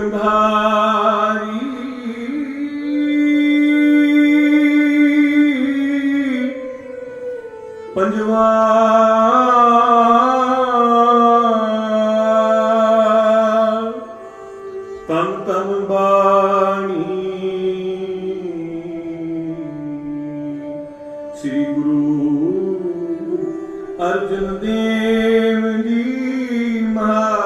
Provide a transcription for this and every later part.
ਗੰਧਾਰੀ। ਪੰਜਵਾ ਤਨ ਤਨ ਬਾਣੀ। ਸ੍ਰੀ ਗੁਰੂ ਅਰਜਨ ਦੇਵ ਜੀ ਮਹਾਰਾਜ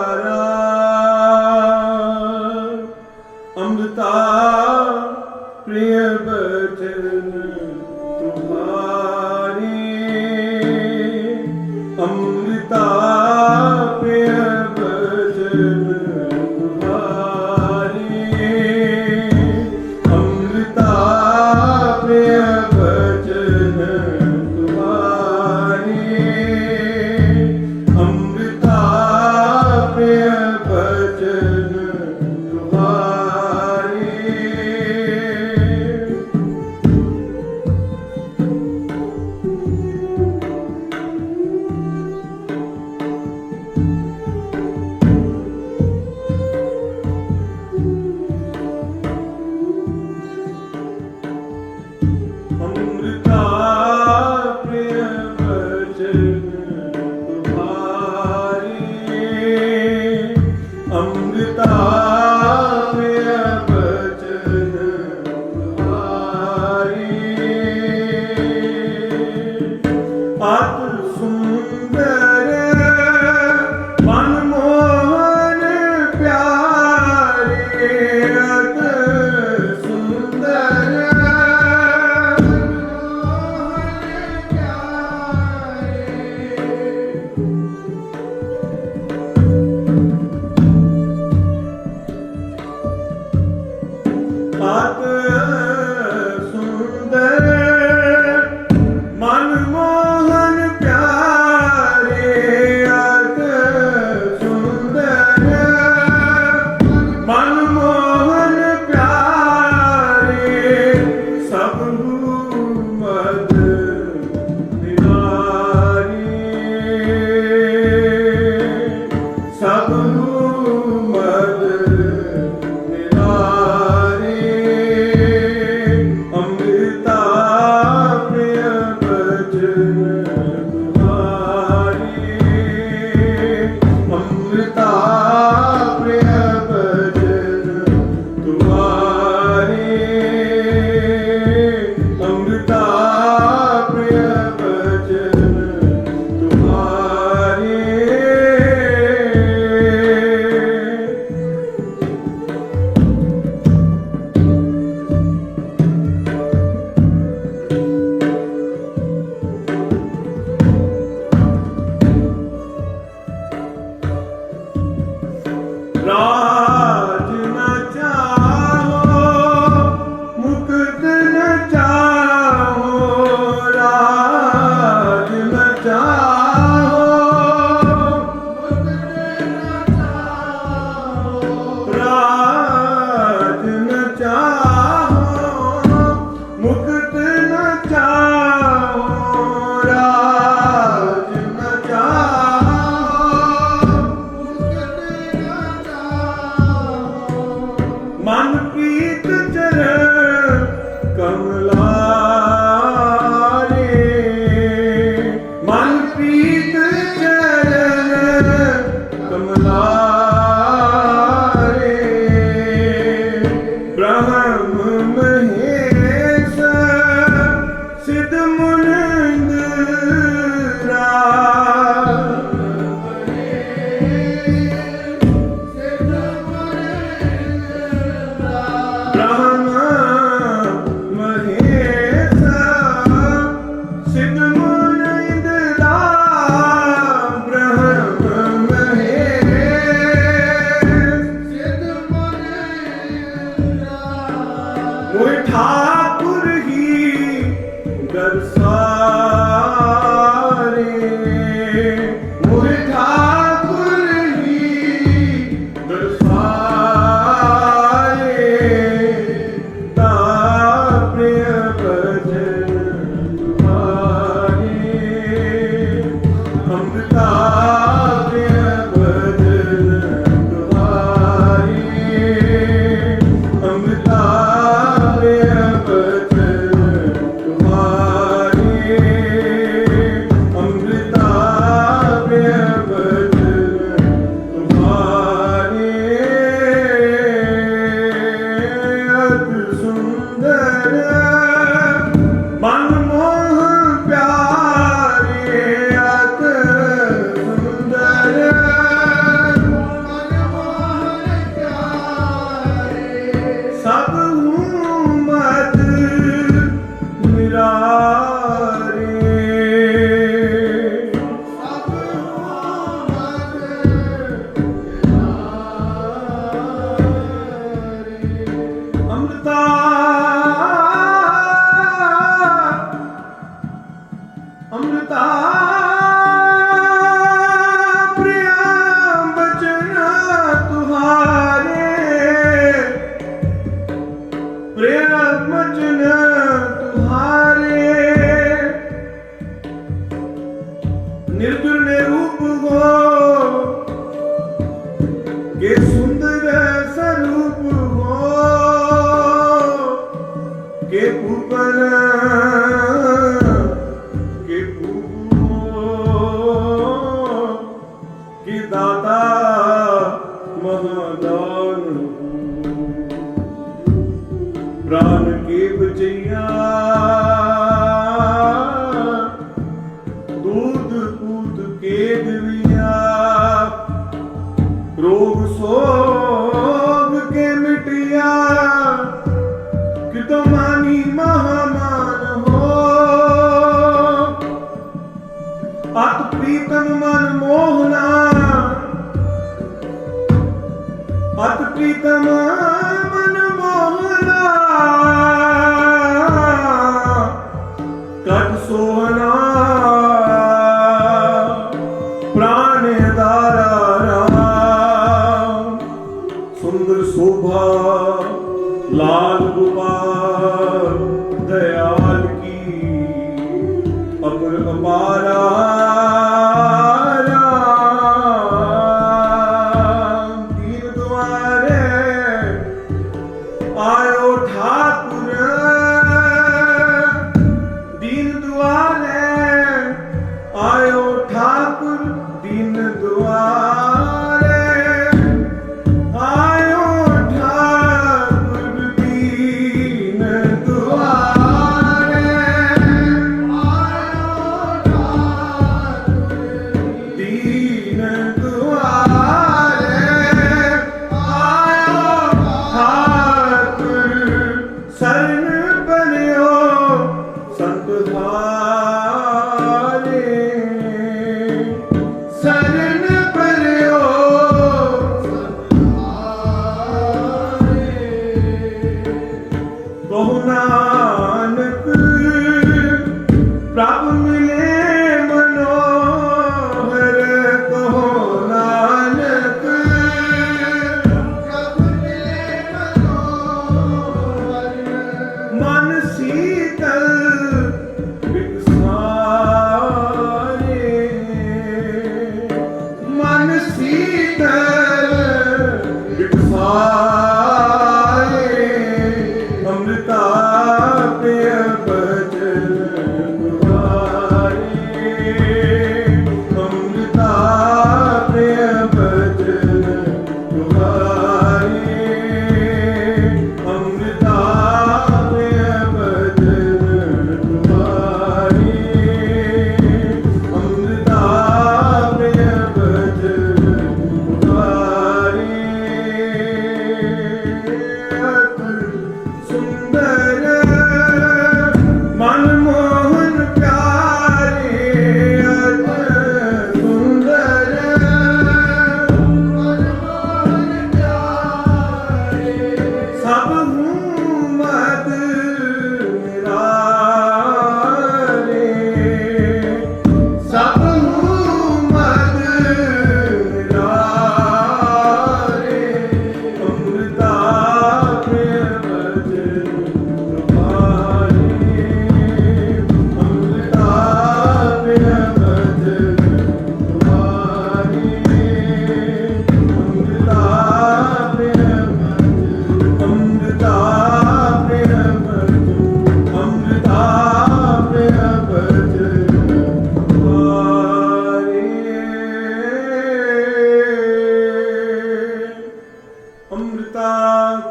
ਮਨ ਪ੍ਰੀਤ ਕਮਲਾ ਰੇ ਮਨ ਪ੍ਰੀਤ ਕਮਲਾ ਰੇ ਬ੍ਰਹਮ ਮਹੇਸ਼ ਮੁਨ નિર્ગુણ ને રૂપ હો કે સુંદર સ્વરૂપ હો કે ઉપર કે કે દાતા મહાદાન પ્રાણ કે બચૈયા ਪ੍ਰੀਤਮ ਮਨ ਮੋਹਨਾ ਅਤ ਪ੍ਰੀਤਮ ਮਨ ਮੋਹਨਾ ਕਟ ਸੋਹਨਾ ਪ੍ਰਾਨ ਦਾਰਾ ਰਾਮ ਸੁੰਦਰ ਸੋਭਾ I.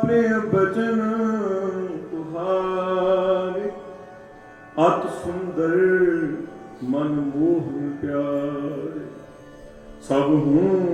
ਪ੍ਰਿਯ ਬਚਨ ਅਤ ਸੁੰਦਰ ਮਨਮੋਹਨ ਪਿਆਰੇ। ਸਭ ਹੂੰ